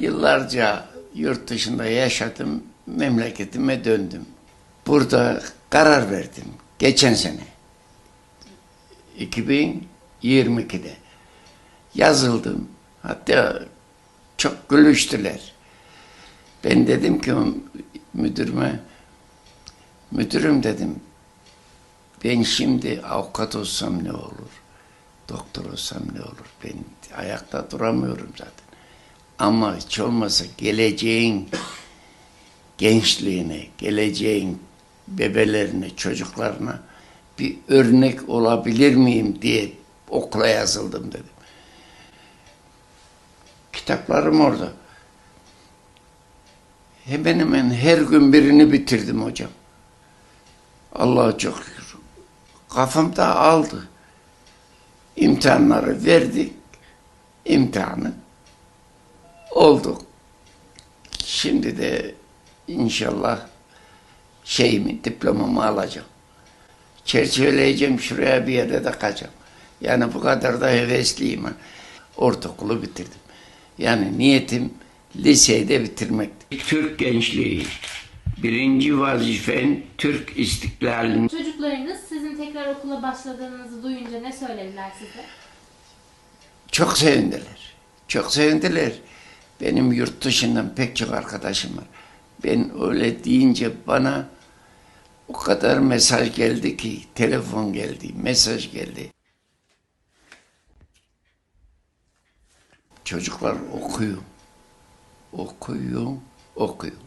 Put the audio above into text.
Yıllarca yurt dışında yaşadım, memleketime döndüm. Burada karar verdim geçen sene. 2022'de yazıldım. Hatta çok gülüştüler. Ben dedim ki müdürüme, müdürüm dedim, ben şimdi avukat olsam ne olur? Doktor olsam ne olur? Ben ayakta duramıyorum zaten. Ama hiç olmasa geleceğin gençliğine, geleceğin bebelerine, çocuklarına bir örnek olabilir miyim diye okula yazıldım dedim. Kitaplarım orada. Hemen hemen her gün birini bitirdim hocam. Allah'a çok şükür. Kafamda aldı. İmtihanları verdik. İmtihanı olduk. Şimdi de inşallah şeyimi, diplomamı alacağım. Çerçeveleyeceğim şuraya bir yere de kaçacağım. Yani bu kadar da hevesliyim. Ortaokulu bitirdim. Yani niyetim liseyi de bitirmekti. Türk gençliği birinci vazifen Türk istiklalini Çocuklarınız sizin tekrar okula başladığınızı duyunca ne söylediler size? Çok sevindiler. Çok sevindiler. Benim yurt dışından pek çok arkadaşım var. Ben öyle deyince bana o kadar mesaj geldi ki, telefon geldi, mesaj geldi. Çocuklar okuyor. Okuyor, okuyor.